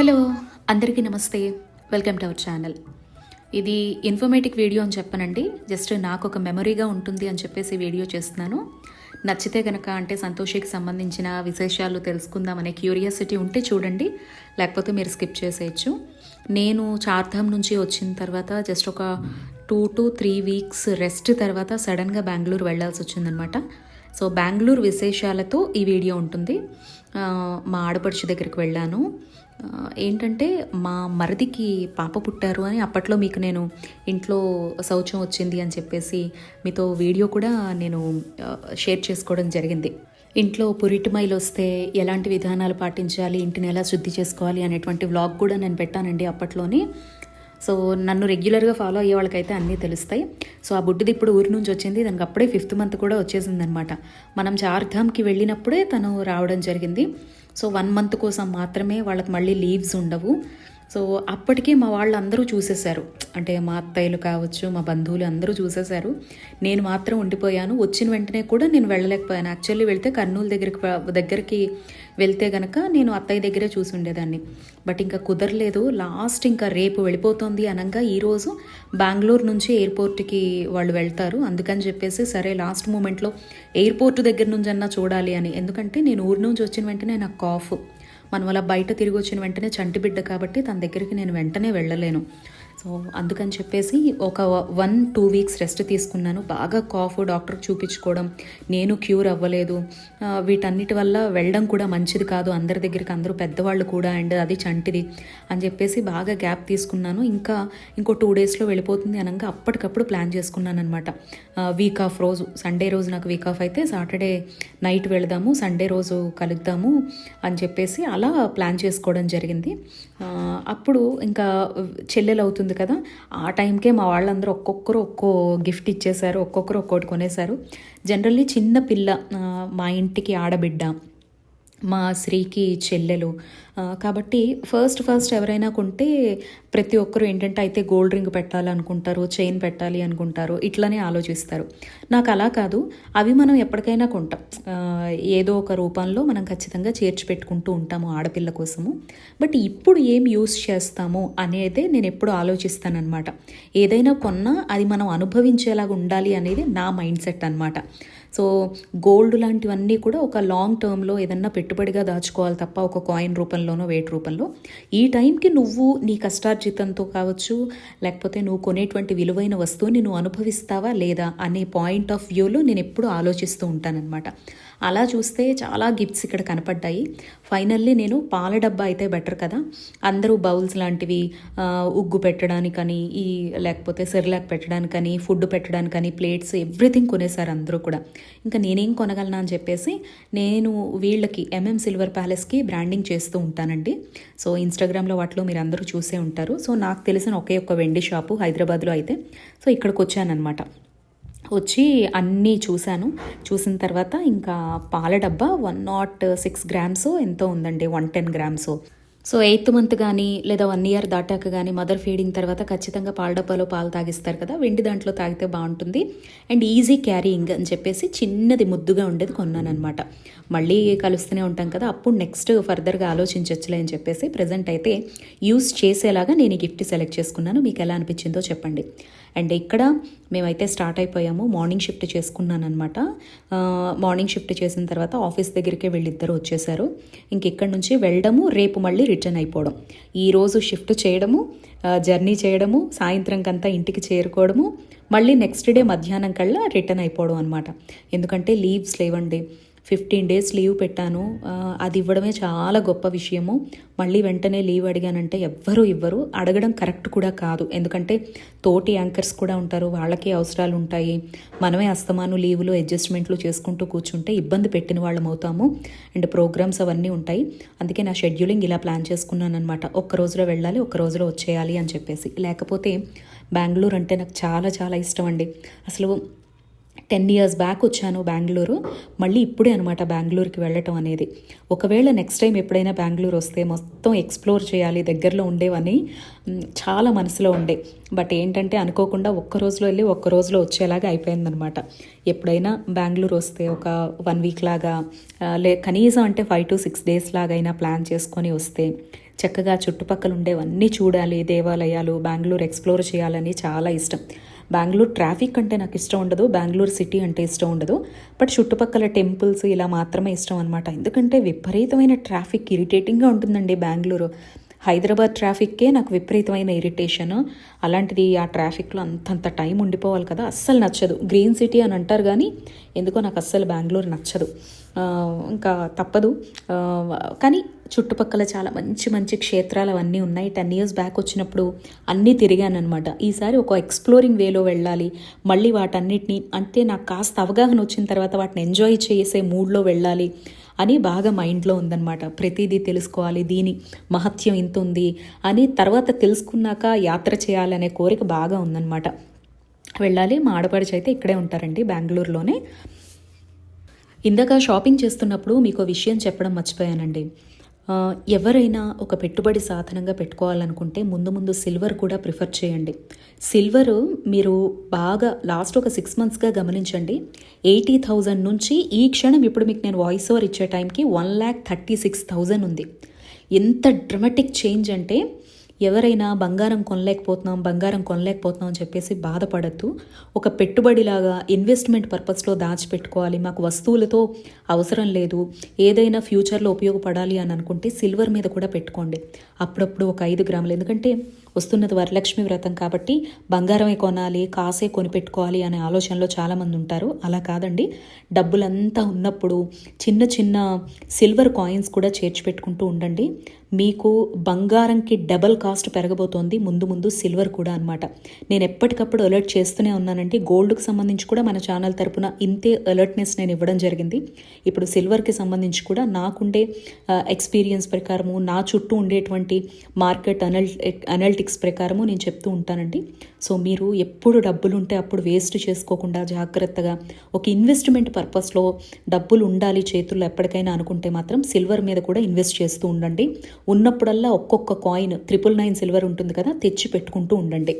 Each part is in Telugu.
హలో అందరికీ నమస్తే. Welcome to our channel. ఇది ఇన్ఫర్మేటివ్ వీడియో అని చెప్పనండి. జస్ట్ నాకు ఒక మెమరీగా ఉంటుంది అని చెప్పేసి వీడియో చేస్తున్నాను. నచ్చితే కనుక అంటే సంతోషికి సంబంధించిన విశేషాలు తెలుసుకుందామనే క్యూరియాసిటీ ఉంటే చూడండి. లేకపోతే మీరు స్కిప్ చేసేయచ్చు. నేను చార్ధామ్ నుంచి వచ్చిన తర్వాత జస్ట్ ఒక two to three weeks rest తర్వాత సడన్గా బెంగళూరు వెళ్ళాల్సి వచ్చిందనమాట. సో బెంగళూరు విశేషాలతో ఈ వీడియో ఉంటుంది. మా ఆడపడుచు దగ్గరికి వెళ్ళాను. ఏంటంటే మా మరిదికి పాప పుట్టారు అని అప్పట్లో మీకు నేను ఇంట్లో శౌచం వచ్చింది అని చెప్పేసి మీతో వీడియో కూడా నేను షేర్ చేసుకోవడం జరిగింది. ఇంట్లో పురిటిమైలు వస్తే ఎలాంటి విధానాలు పాటించాలి ఇంటిని ఎలా శుద్ధి చేసుకోవాలి అనేటువంటి వ్లాగ్ కూడా నేను పెట్టానండి అప్పట్లోని. సో నన్ను రెగ్యులర్గా ఫాలో అయ్యే వాళ్ళకైతే అన్నీ తెలుస్తాయి. సో ఆ బుడ్డిది ఇప్పుడు ఊరి నుంచి వచ్చింది. దానికి అప్పుడే ఫిఫ్త్ మంత్ కూడా వచ్చేసింది అనమాట మనం చార్ధామ్కి వెళ్ళినప్పుడే తను రావడం జరిగింది. సో వన్ మంత్ కోసం మాత్రమే వాళ్ళకి మళ్ళీ లీవ్స్ ఉండవు. సో అప్పటికే మా వాళ్ళు అందరూ చూసేశారు. అంటే మా అత్తయ్యలు కావచ్చు మా బంధువులు అందరూ చూసేశారు. నేను మాత్రం ఉండిపోయాను. వచ్చిన వెంటనే కూడా నేను వెళ్ళలేకపోయాను. యాక్చువల్లీ వెళ్తే కర్నూలు దగ్గరికి దగ్గరికి వెళ్తే గనక నేను అత్తయ్య దగ్గరే చూసి ఉండేదాన్ని బట్ ఇంకా కుదరలేదు. లాస్ట్ ఇంకా రేపు వెళ్ళిపోతుంది అనగా ఈరోజు బెంగళూరు నుంచి ఎయిర్పోర్ట్కి వాళ్ళు వెళ్తారు. అందుకని చెప్పేసి సరే లాస్ట్ మూమెంట్లో ఎయిర్పోర్ట్ దగ్గర నుంచి అన్నా చూడాలి అని. ఎందుకంటే నేను ఊరి నుంచి వచ్చిన వెంటనే నాకు కాఫ్. మనం అలా బయట తిరిగి వచ్చిన వెంటనే చంటిబిడ్డ కాబట్టి తన దగ్గరికి నేను వెంటనే వెళ్ళలేను. సో అందుకని చెప్పేసి ఒక వన్ టూ వీక్స్ రెస్ట్ తీసుకున్నాను. బాగా కాఫ్ డాక్టర్ చూపించుకోవడం నేను క్యూర్ అవ్వలేదు. వీటన్నిటి వల్ల వెళ్ళడం కూడా మంచిది కాదు. అందరి దగ్గరికి అందరూ పెద్దవాళ్ళు కూడా అండ్ అది చంటిది అని చెప్పేసి బాగా గ్యాప్ తీసుకున్నాను. ఇంకా ఇంకో టూ డేస్లో వెళ్ళిపోతుంది అనగా అప్పటికప్పుడు ప్లాన్ చేసుకున్నాను అనమాట వీక్ ఆఫ్ రోజు సండే రోజు నాకు వీక్ ఆఫ్ అయితే సాటర్డే నైట్ వెళదాము సండే రోజు కలుద్దాము అని చెప్పేసి అలా ప్లాన్ చేసుకోవడం జరిగింది. అప్పుడు ఇంకా చెల్లెలు అవుతుంది కదా. ఆ టైంకే మా వాళ్ళందరూ ఒక్కొక్కరు ఒక్కో గిఫ్ట్ ఇచ్చేశారు ఒక్కొక్కరు ఒక్కోటి కొనేశారు. జనరల్లీ చిన్న పిల్ల మా ఇంటికి ఆడబిడ్డ. మా శ్రీకి చెల్లెలు. కాబట్టి ఫస్ట్ ఫస్ట్ ఎవరైనా కొంటే ప్రతి ఒక్కరు ఏంటంటే అయితే గోల్డ్ రింగ్ పెట్టాలనుకుంటారు చైన్ పెట్టాలి అనుకుంటారు ఇట్లానే ఆలోచిస్తారు. నాకు అలా కాదు అవి మనం ఎప్పటికైనా కొంటాం. ఏదో ఒక రూపంలో మనం ఖచ్చితంగా చేర్చి పెట్టుకుంటూ ఉంటాము ఆడపిల్ల కోసము. బట్ ఇప్పుడు ఏం యూస్ చేస్తాము అనేదే నేను ఎప్పుడు ఆలోచిస్తానన్నమాట. ఏదైనా కొన్నా అది మనం అనుభవించేలాగా ఉండాలి అనేది నా మైండ్ సెట్ అనమాట సో గోల్డ్ లాంటివన్నీ కూడా ఒక లాంగ్ టర్మ్లో ఏదన్నా పెట్టుబడిగా దాచుకోవాలి తప్ప ఒక కాయిన్ రూపంలోనో వెయిట్ రూపంలో. ఈ టైంకి నువ్వు నీ కష్టార్జితంతో కావచ్చు లేకపోతే నువ్వు కొనేటువంటి విలువైన వస్తువుని నువ్వు అనుభవిస్తావా లేదా అనే పాయింట్ ఆఫ్ వ్యూలో నేను ఎప్పుడు ఆలోచిస్తూ ఉంటానన్నమాట. అలా చూస్తే చాలా గిఫ్ట్స్ ఇక్కడ కనపడ్డాయి. ఫైనల్లీ నేను పాల డబ్బా అయితే బెటర్ కదా. అందరూ బౌల్స్ లాంటివి ఉగ్గు పెట్టడానికని ఈ లేకపోతే సెర్లాక్ పెట్టడానికని ఫుడ్ పెట్టడానికని ప్లేట్స్ ఎవ్రీథింగ్ కొనేసారు అందరూ కూడా. ఇంకా నేనేం కొనగలను అని చెప్పేసి నేను వీళ్ళకి ఎంఎం సిల్వర్ ప్యాలెస్కి బ్రాండింగ్ చేస్తూ ఉంటానండి. సో ఇన్స్టాగ్రామ్లో వాటిలో మీరు అందరూ చూసే ఉంటారు. సో నాకు తెలిసిన ఒకే ఒక్క వెండి షాపు హైదరాబాద్లో అయితే. సో ఇక్కడికి వచ్చానమాట వచ్చి అన్నీ చూశాను. చూసిన తర్వాత ఇంకా పాల డబ్బా వన్ నాట్ సిక్స్ గ్రామ్స్ ఎంతో ఉందండి one ten grams. So eighth month కానీ లేదా వన్ ఇయర్ దాటాక కానీ మదర్ ఫీడింగ్ తర్వాత ఖచ్చితంగా పాల డబ్బాలో పాలు తాగిస్తారు కదా వెండి దాంట్లో తాగితే బాగుంటుంది. అండ్ ఈజీ క్యారీయింగ్ అని చెప్పేసి చిన్నది ముద్దుగా ఉండేది కొన్నానమాట మళ్ళీ కలుస్తూనే ఉంటాం కదా అప్పుడు నెక్స్ట్ ఫర్దర్గా ఆలోచించవచ్చులే అని చెప్పేసి ప్రజెంట్ అయితే యూస్ చేసేలాగా నేను ఈ గిఫ్ట్ సెలెక్ట్ చేసుకున్నాను. మీకు ఎలా అనిపించిందో చెప్పండి. అండ్ ఇక్కడ మేమైతే స్టార్ట్ అయిపోయాము మార్నింగ్ షిఫ్ట్ చేసుకున్నాను అనమాట మార్నింగ్ షిఫ్ట్ చేసిన తర్వాత ఆఫీస్ దగ్గరికే వెళ్ళిద్దరు వచ్చేసారు. ఇంక ఇక్కడి నుంచి వెళ్ళడము రేపు మళ్ళీ రిటర్న్ అయిపోవడం. ఈరోజు షిఫ్ట్ చేయడము జర్నీ చేయడము సాయంత్రంకంతా ఇంటికి చేరుకోవడము మళ్ళీ నెక్స్ట్ డే మధ్యాహ్నం కల్లా రిటర్న్ అయిపోవడం అనమాట ఎందుకంటే లీవ్స్ లేవండి. ఫిఫ్టీన్ డేస్ లీవ్ పెట్టాను. అది ఇవ్వడమే చాలా గొప్ప విషయము. మళ్ళీ వెంటనే లీవ్ అడిగానంటే ఎవ్వరూ ఇవ్వరు. అడగడం కరెక్ట్ కూడా కాదు. ఎందుకంటే తోటి యాంకర్స్ కూడా ఉంటారు. వాళ్ళకి అవసరాలు ఉంటాయి. మనమే అస్తమాను లీవులు అడ్జస్ట్మెంట్లు చేసుకుంటూ కూర్చుంటే ఇబ్బంది పెట్టిన వాళ్ళం అవుతాము. అండ్ ప్రోగ్రామ్స్ అవన్నీ ఉంటాయి. అందుకే నా షెడ్యూలింగ్ ఇలా ప్లాన్ చేసుకున్నాను అనమాట ఒక్క రోజులో వెళ్ళాలి ఒక్క రోజులో వచ్చేయాలి అని చెప్పేసి. లేకపోతే బెంగళూరు అంటే నాకు చాలా చాలా ఇష్టం అండి. అసలు టెన్ ఇయర్స్ బ్యాక్ వచ్చాను బెంగళూరు. మళ్ళీ ఇప్పుడే అనమాట బెంగళూరుకి వెళ్ళటం అనేది. ఒకవేళ నెక్స్ట్ టైం ఎప్పుడైనా బెంగళూరు వస్తే మొత్తం ఎక్స్ప్లోర్ చేయాలి దగ్గరలో ఉండేవని చాలా మనసులో ఉండే. బట్ ఏంటంటే అనుకోకుండా ఒక్క రోజులో వెళ్ళి ఒక్క రోజులో వచ్చేలాగా అయిపోయిందనమాట ఎప్పుడైనా బెంగళూరు వస్తే ఒక వన్ వీక్ లాగా లే కనీసం అంటే ఫైవ్ టు సిక్స్ డేస్ లాగైనా ప్లాన్ చేసుకొని వస్తే చక్కగా చుట్టుపక్కల ఉండేవన్నీ చూడాలి దేవాలయాలు బెంగళూరు ఎక్స్ప్లోర్ చేయాలని చాలా ఇష్టం. బెంగళూరు ట్రాఫిక్ అంటే నాకు ఇష్టం ఉండదు బెంగళూరు సిటీ అంటే ఇష్టం ఉండదు. బట్ చుట్టుపక్కల టెంపుల్స్ ఇలా మాత్రమే ఇష్టం అనమాట ఎందుకంటే విపరీతమైన ట్రాఫిక్ ఇరిటేటింగ్గా ఉంటుందండి బెంగళూరు. హైదరాబాద్ ట్రాఫిక్కే నాకు విపరీతమైన ఇరిటేషన్. అలాంటిది ఆ ట్రాఫిక్లో అంతంత టైం ఉండిపోవాలి కదా అస్సలు నచ్చదు. గ్రీన్ సిటీ అని అంటారు కానీ ఎందుకో నాకు అస్సలు బెంగళూరు నచ్చదు. ఇంకా తప్పదు. కానీ చుట్టుపక్కల చాలా మంచి మంచి క్షేత్రాలు అవన్నీ ఉన్నాయి. టెన్ ఇయర్స్ బ్యాక్ వచ్చినప్పుడు అన్నీ తిరిగానమాట ఈసారి ఒక ఎక్స్ప్లోరింగ్ వేలో వెళ్ళాలి. మళ్ళీ వాటన్నిటిని అంటే నాకు కాస్త అవగాహన వచ్చిన తర్వాత వాటిని ఎంజాయ్ చేసే మూడ్లో వెళ్ళాలి అని బాగా మైండ్లో ఉందన్నమాట. ప్రతిదీ తెలుసుకోవాలి. దీని మహత్యం ఇంత ఉంది అని తర్వాత తెలుసుకున్నాక యాత్ర చేయాలనే కోరిక బాగా ఉందన్నమాట. వెళ్ళాలి. మా ఆడపడిచి అయితే ఇక్కడే ఉంటారండి బెంగళూరులోనే. ఇందాక షాపింగ్ చేస్తున్నప్పుడు మీకు విషయం చెప్పడం మర్చిపోయానండి. ఎవరైనా ఒక పెట్టుబడి సాధనంగా పెట్టుకోవాలనుకుంటే ముందు ముందు సిల్వర్ కూడా ప్రిఫర్ చేయండి. సిల్వర్ మీరు బాగా లాస్ట్ ఒక సిక్స్ మంత్స్గా గమనించండి. ఎయిటీ థౌజండ్ నుంచి ఈ క్షణం ఇప్పుడు మీకు నేను వాయిస్ ఓవర్ ఇచ్చే టైంకి one lakh thirty six thousand ఉంది. ఎంత డ్రమాటిక్ చేంజ్ అంటే ఎవరైనా బంగారం కొనలేకపోతున్నాం బంగారం కొనలేకపోతున్నాం అని చెప్పేసి బాధపడద్దు. ఒక పెట్టుబడిలాగా ఇన్వెస్ట్మెంట్ పర్పస్లో దాచిపెట్టుకోవాలి. మాకు వస్తువులతో అవసరం లేదు. ఏదైనా ఫ్యూచర్లో ఉపయోగపడాలి అని అనుకుంటే సిల్వర్ మీద కూడా పెట్టుకోండి. అప్పుడప్పుడు ఒక ఐదు గ్రాములు. ఎందుకంటే వస్తున్నది వరలక్ష్మి వ్రతం కాబట్టి బంగారమే కొనాలి కాసే కొనిపెట్టుకోవాలి అనే ఆలోచనలో చాలామంది ఉంటారు. అలా కాదండి. డబ్బులంతా ఉన్నప్పుడు చిన్న చిన్న సిల్వర్ కాయిన్స్ కూడా చేర్చి పెట్టుకుంటూ ఉండండి. మీకు బంగారంకి డబల్ కాస్ట్ పెరగబోతోంది. ముందు ముందు సిల్వర్ కూడా అనమాట నేను ఎప్పటికప్పుడు అలర్ట్ చేస్తూనే ఉన్నానండి. గోల్డ్కి సంబంధించి కూడా మన ఛానల్ తరపున ఇంతే అలర్ట్నెస్ నేను ఇవ్వడం జరిగింది. ఇప్పుడు సిల్వర్కి సంబంధించి కూడా నాకుండే ఎక్స్పీరియన్స్ ప్రకారము నా చుట్టూ ఉండేటువంటి మార్కెట్ అనల్ అనలిటిక్స్ ప్రకారము నేను చెప్తూ ఉంటానండి. సో మీరు ఎప్పుడు డబ్బులు ఉంటే అప్పుడు వేస్ట్ చేసుకోకుండా జాగ్రత్తగా ఒక ఇన్వెస్ట్మెంట్ పర్పస్లో డబ్బులు ఉండాలి చేతుల్లో ఎప్పటికైనా అనుకుంటే మాత్రం సిల్వర్ మీద కూడా ఇన్వెస్ట్ చేస్తూ ఉండండి. ఉన్నప్పుడల్లా ఒక్కొక్క కాయిన్ ట్రిపుల్ నైన్ సిల్వర్ ఉంటుంది కదా తెచ్చి పెట్టుకుంటూ ఉండండి.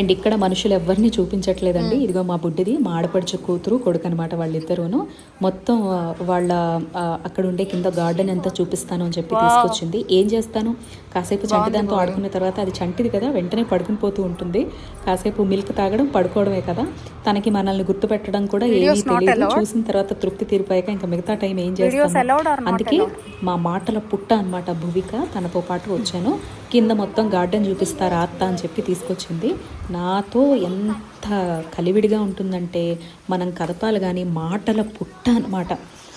అండ్ ఇక్కడ మనుషులు ఎవరిని చూపించట్లేదండి. ఇదిగో మా బుడ్డిది మా ఆడపడుచు కూతురు కొడుకు అనమాట వాళ్ళిద్దరూను. మొత్తం వాళ్ళ అక్కడ ఉండే కింద గార్డెన్ అంతా చూపిస్తాను అని చెప్పి తీసుకొచ్చింది. ఏం చేస్తాను? కాసేపు చంటి దాంతో ఆడుకున్న తర్వాత అది చంటిది కదా వెంటనే పడుకుని పోతూ ఉంటుంది. కాసేపు మిల్క్ తాగడం పడుకోవడమే కదా. తనకి మనల్ని గుర్తుపెట్టడం కూడా ఏమీ తెలియదు చూసిన తర్వాత తృప్తి తీరిపోయాక ఇంకా మిగతా టైం ఏం చేస్తాను? అందుకే మా మాటల పుట్ట అన్నమాట భువిక తనతో పాటు వచ్చాను. కింద మొత్తం గార్డెన్ చూపిస్తారా అత్త అని చెప్పి తీసుకొచ్చింది. నాతో ఎంత కలివిడిగా ఉంటుందంటే మనం కదపాలి కానీ మాటల పుట్ట అన్నమాట.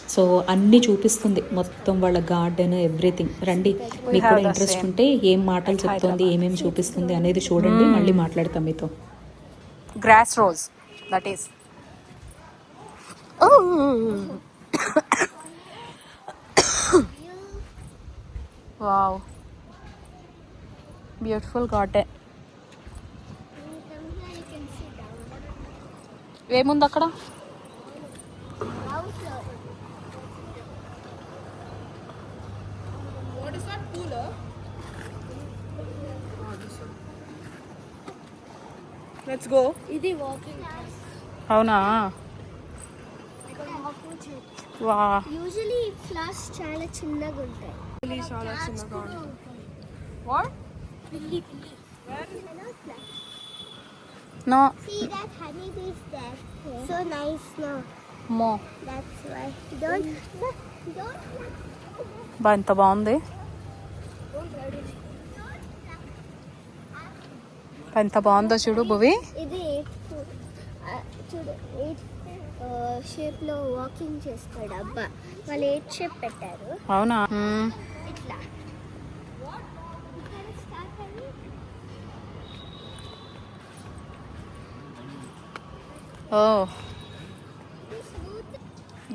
సో అన్నీ చూపిస్తుంది. మొత్తం వాళ్ళ గార్డెన్ ఎవ్రీథింగ్. రండి మీకు కూడా ఇంట్రెస్ట్ ఉంటే ఏం మాటలు చెప్తోంది ఏమేమి చూపిస్తుంది అనేది చూడండి. మళ్ళీ మాట్లాడతాం మీతో. Grass rose that is. Wow. Beautiful garden ఏముంది అక్కడ? లెట్స్ గో ఇది వాకింగ్ అవునా? వా. యూజువలీ ఫ్లవర్స్ చాలా చిన్నగా ఉంటాయి. What no See that honey bee is there. So nice now. మో That's why. Don't don't బా ఎంత బాగుంది. ఎంత బాగుందో చూడు భువి. ఇది చూడు ఎయిట్ షేప్లో వాకింగ్ చేస్తాడు అబ్బా. వాళ్ళు ఎయిట్ షేప్ పెట్టారు. అవునా? ఓ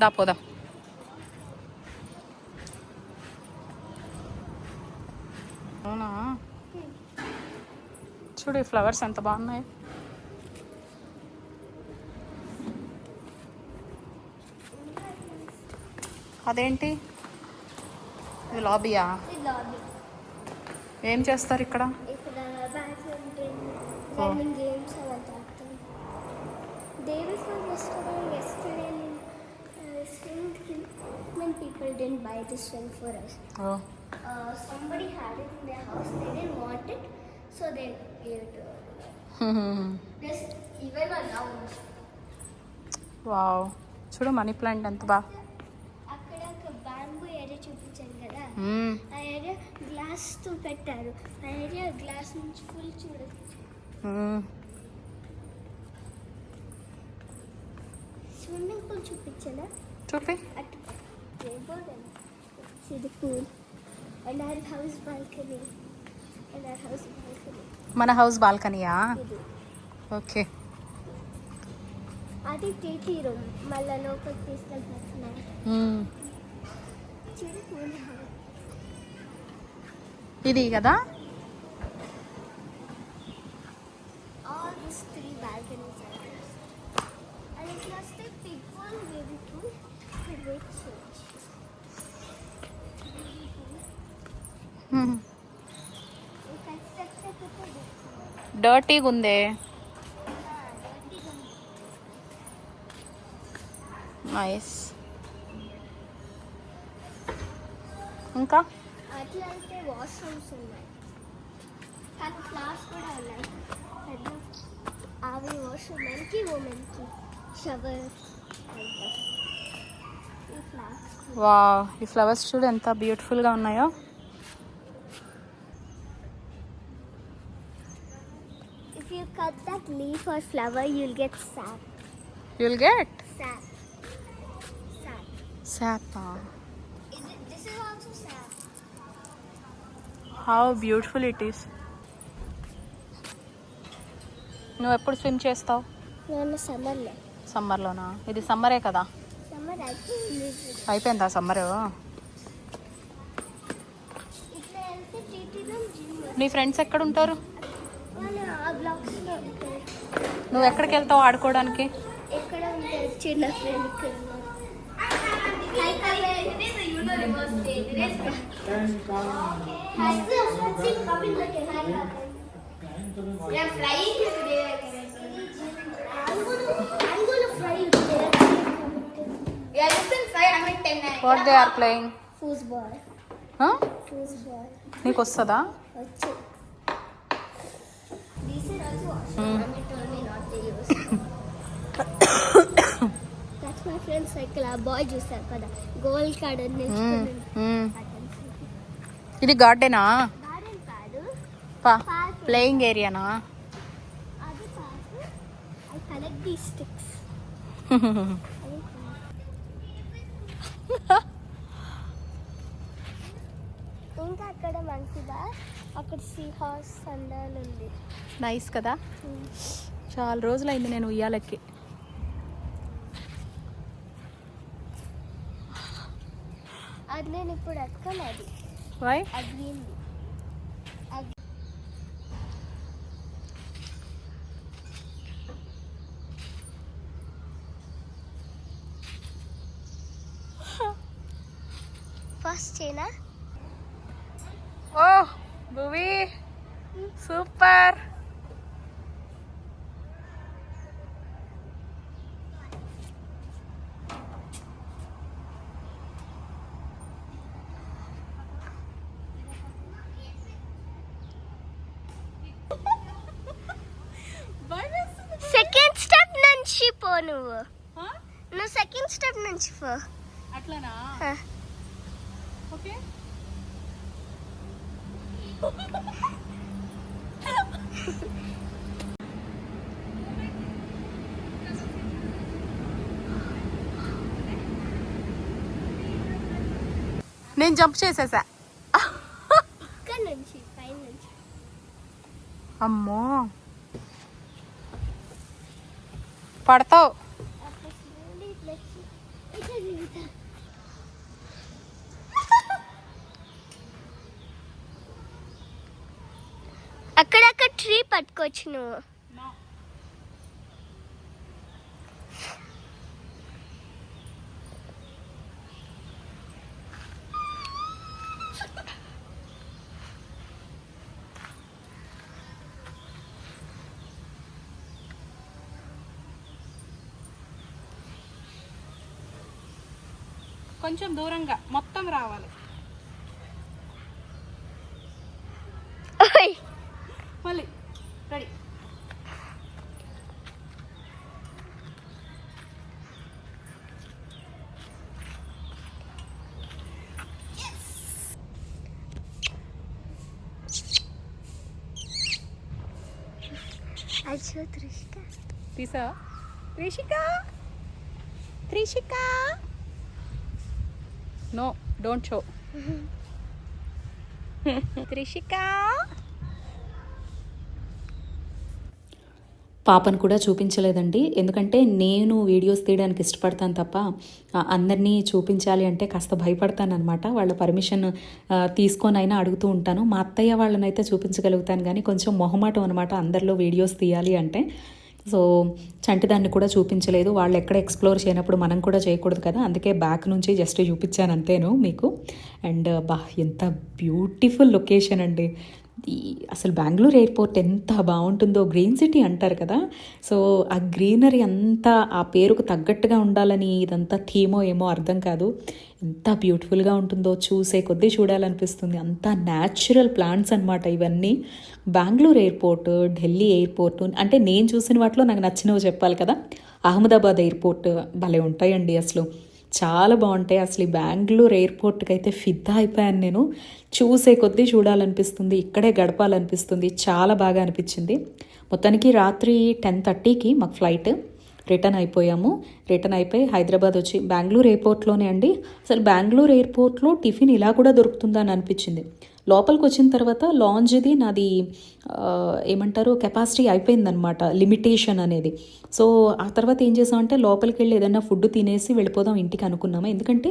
దా పోదా అవునా? చూడు ఈ ఫ్లవర్స్ ఎంత బాగున్నాయి. అదేంటి? ఇది లాబీయా. ఏం చేస్తారు ఇక్కడ? There was yesterday, yesterday in uh, Saint when people didn't buy this one for us. Oh Uh, somebody had it in their house. They didn't want it, so they gave it to us. There's even a lounge. Wow చూడు మనీ ప్లాంట్ ఎంత బా అక్కడ ఒక బ్యాంబూ ఏరియా చూపించాను కదా. ఆ ఏరియా గ్లాస్తో పెట్టారు ఆ ఏరియా గ్లాస్ నుంచి ఫుల్ చూడొచ్చు స్విమ్మింగ్ పూల్ చూపించానా చూపి the pool and our house balcony and our house balcony మన హౌస్ బాల్కనీయా ఇది ఓకే అది టీటీ రూమ్ మళ్ళీ లోపలికి తీసుకెళ్ళిపోతున్నాను మ్మ్. చూడు పూల్. ఇది కదా all these three balconies డర్టీగా ఉందే నైస్ ఇంకా అట్లా అయితే వాష్రూమ్స్ ఉన్నాయి కానీ క్లాస్ కూడా ఉన్నాయి అవి వాష్రూమ్ మెన్కి ఉమెన్కి వా ఈ ఫ్లవర్స్ చూడు ఎంత బ్యూటిఫుల్గా ఉన్నాయో If you cut that leaf or flower, you'll get sap. You'll get Sap. Sap. Sap Is it, this is also sap. How beautiful it is నువ్వు ఎప్పుడు స్విమ్ చేస్తావు నేను సమ్మర్లో సమ్మర్లోనా? ఇది సమ్మరే కదా? సమ్మర్ అయిపోయింది. సమ్మర్? నీ ఫ్రెండ్స్ ఎక్కడ ఉంటారు? వాళ్ళు ఆ బ్లాక్స్లో ఉంటారు ఫ్రెండ్ ఇక్కడ what they are playing foosball foosball నీకు వస్తుందా? వచ్చు. Are awesome. Hmm. ఆ బాయ్ చూసారు కదా. కాడ నేర్చుకుని ఇది గార్డెనా గార్డెన్ కాదు. పా. పార్క్ ప్లేయింగ్ ఏరియానా ఐ కలెక్ట్ దీ స్టిక్స్ ఇంకా అక్కడ మంచిదా? అక్కడ సీ హార్స్ సండాలు ఉంది. నైస్ కదా? చాలా రోజులైంది నేను ఉయ్యాలకి అది నేను ఇప్పుడు ఎక్కను అది వై అగ్గింది ఫస్ట్ చేయనా ఓ భువి. సూపర్. సెకండ్ స్టెప్ నుంచి పో నువ్వు. నువ్వు సెకండ్ స్టెప్ నుంచి పో. అట్లనా. ఓకే? నేను జంప్ చేసేసా. అమ్మో. పడతావు. ఎక్కొచ్చు నువ్వు కొంచెం దూరంగా మొత్తం రావాలి. అచ్చో త్రిష్క తీసా Trishika Trishika no don't show Trishika పాపను కూడా చూపించలేదండి. ఎందుకంటే నేను వీడియోస్ తీయడానికి ఇష్టపడతాను తప్ప అందరినీ చూపించాలి అంటే కాస్త భయపడతాను అనమాట వాళ్ళ పర్మిషన్ తీసుకొని అయినా అడుగుతూ ఉంటాను. మా అత్తయ్య వాళ్ళనైతే చూపించగలుగుతాను కానీ కొంచెం మొహమాటం అనమాట అందరిలో వీడియోస్ తీయాలి అంటే. సో చంటిదాన్ని కూడా చూపించలేదు. వాళ్ళు ఎక్కడ ఎక్స్ప్లోర్ చేయనప్పుడు మనం కూడా చేయకూడదు కదా. అందుకే బ్యాక్ నుంచి జస్ట్ చూపించాను అంతేను మీకు. అండ్ బా ఎంత బ్యూటిఫుల్ లొకేషన్ అండి. అసలు బెంగళూరు ఎయిర్పోర్ట్ ఎంత బాగుంటుందో గ్రీన్ సిటీ అంటారు కదా. సో ఆ గ్రీనరీ అంతా ఆ పేరుకు తగ్గట్టుగా ఉండాలని ఇదంతా థీమో ఏమో అర్థం కాదు. ఎంత బ్యూటిఫుల్గా ఉంటుందో చూసే కొద్దీ చూడాలనిపిస్తుంది. అంతా న్యాచురల్ ప్లాంట్స్ అనమాట ఇవన్నీ. బెంగళూరు ఎయిర్పోర్ట్ ఢిల్లీ ఎయిర్పోర్ట్ అంటే నేను చూసిన వాటిలో నాకు నచ్చినవి చెప్పాలి కదా. అహ్మదాబాద్ ఎయిర్పోర్ట్ భలే ఉంటాయండి అసలు. చాలా బాగుంటాయి. అసలు ఈ బెంగళూరు ఎయిర్పోర్ట్కి అయితే ఫిదా అయిపోయాను నేను. చూసే కొద్దీ చూడాలనిపిస్తుంది. ఇక్కడే గడపాలనిపిస్తుంది. చాలా బాగా అనిపించింది. మొత్తానికి రాత్రి టెన్ థర్టీకి మాకు ఫ్లైట్ రిటర్న్ అయిపోయాము. రిటర్న్ అయిపోయి హైదరాబాద్ వచ్చి బెంగళూరు ఎయిర్పోర్ట్లోనే అండి. అసలు బెంగళూరు ఎయిర్పోర్ట్లో టిఫిన్ ఇలా కూడా దొరుకుతుందా అని అనిపించింది. లోపలికి వచ్చిన తర్వాత లాంజ్ది నాది ఏమంటారు కెపాసిటీ అయిపోయిందనమాట లిమిటేషన్ అనేది. సో ఆ తర్వాత ఏం చేసామంటే లోపలికి వెళ్ళి ఏదైనా ఫుడ్ తినేసి వెళ్ళిపోదాం ఇంటికి అనుకున్నాము. ఎందుకంటే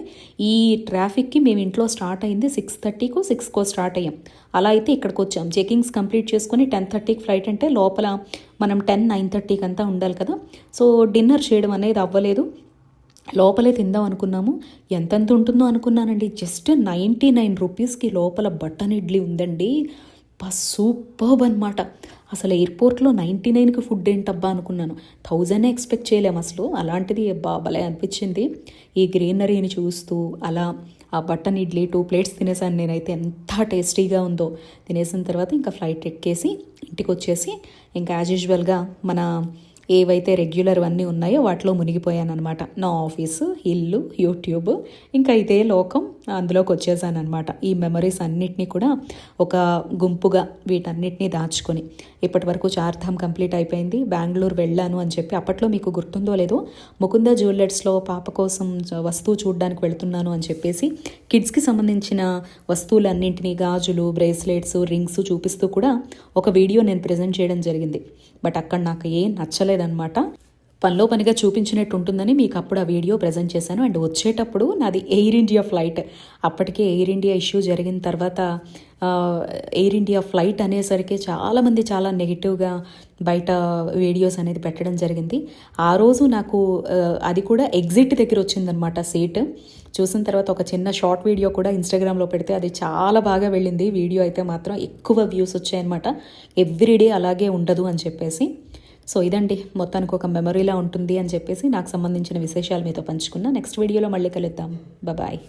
ఈ ట్రాఫిక్కి మేము ఇంట్లో స్టార్ట్ అయింది సిక్స్ థర్టీకో సిక్స్కో స్టార్ట్ అయ్యాం. అలా అయితే ఇక్కడికి వచ్చాం. చెకింగ్స్ కంప్లీట్ చేసుకొని టెన్ థర్టీకి ఫ్లైట్ అంటే లోపల మనం టెన్ నైన్ థర్టీకి అంతా ఉండాలి కదా. సో డిన్నర్ చేయడం అనేది అవ్వలేదు. లోపలే తిందాం అనుకున్నాము. ఎంతెంత ఉంటుందో అనుకున్నానండి. జస్ట్ నైంటీ నైన్ రూపీస్కి లోపల బటన్ ఇడ్లీ ఉందండి. సూపర్బ్ అనమాట అసలు ఎయిర్పోర్ట్లో నైంటీ నైన్కి ఫుడ్ ఏంటబ్బా అనుకున్నాను. థౌజండ్ ఎక్స్పెక్ట్ చేయలేము అసలు. అలాంటిది అబ్బా భలే అనిపించింది. ఈ గ్రీనరీని చూస్తూ అలా ఆ బటన్ ఇడ్లీ టూ ప్లేట్స్ తినేసాను నేనైతే. ఎంత టేస్టీగా ఉందో. తినేసిన తర్వాత ఇంకా ఫ్లైట్ ఎక్కేసి ఇంటికి వచ్చేసి ఇంకా యాజ్ యూజువల్గా మన ఏవైతే రెగ్యులర్ అన్నీ ఉన్నాయో వాటిలో మునిగిపోయాను అనమాట నా ఆఫీసు ఇల్లు యూట్యూబ్ ఇంకా ఇదే లోకం అందులోకి వచ్చేసాను అనమాట ఈ మెమరీస్ అన్నిటినీ కూడా ఒక గుంపుగా వీటన్నిటినీ దాచుకొని. ఇప్పటి వరకు చార్ధామ్ కంప్లీట్ అయిపోయింది. బెంగళూరు వెళ్ళాను అని చెప్పి అప్పట్లో మీకు గుర్తుందో లేదో ముకుంద జ్యువెలర్స్లో పాప కోసం వస్తువు చూడడానికి వెళ్తున్నాను అని చెప్పేసి కిడ్స్కి సంబంధించిన వస్తువులన్నింటినీ గాజులు బ్రేస్లెట్స్ రింగ్స్ చూపిస్తూ కూడా ఒక వీడియో నేను ప్రజెంట్ చేయడం జరిగింది. బట్ అక్కడ నాకు ఏం నచ్చలేదనమాట పనిలో పనిగా చూపించినట్టు ఉంటుందని మీకు అప్పుడు ఆ వీడియో ప్రజెంట్ చేశాను. అండ్ వచ్చేటప్పుడు నాది ఎయిర్ ఇండియా ఫ్లైట్. అప్పటికే ఎయిర్ ఇండియా ఇష్యూ జరిగిన తర్వాత ఎయిర్ ఇండియా ఫ్లైట్ అనేసరికి చాలామంది చాలా నెగిటివ్గా బయట వీడియోస్ అనేది పెట్టడం జరిగింది. ఆ రోజు నాకు అది కూడా ఎగ్జిట్ దగ్గర వచ్చిందనమాట సీట్. చూసిన తర్వాత ఒక చిన్న షార్ట్ వీడియో కూడా ఇన్స్టాగ్రామ్లో పెడితే అది చాలా బాగా వెళ్ళింది. వీడియో అయితే మాత్రం ఎక్కువ వ్యూస్ వచ్చాయన్నమాట. ఎవ్రీడే అలాగే ఉండదు అని చెప్పేసి. సో ఇదండి. మొత్తానికి ఒక మెమరీలా ఉంటుంది అని చెప్పేసి నాకు సంబంధించిన విశేషాలు మీతో పంచుకున్నా. నెక్స్ట్ వీడియోలో మళ్ళీ కలుద్దాం. బాయ్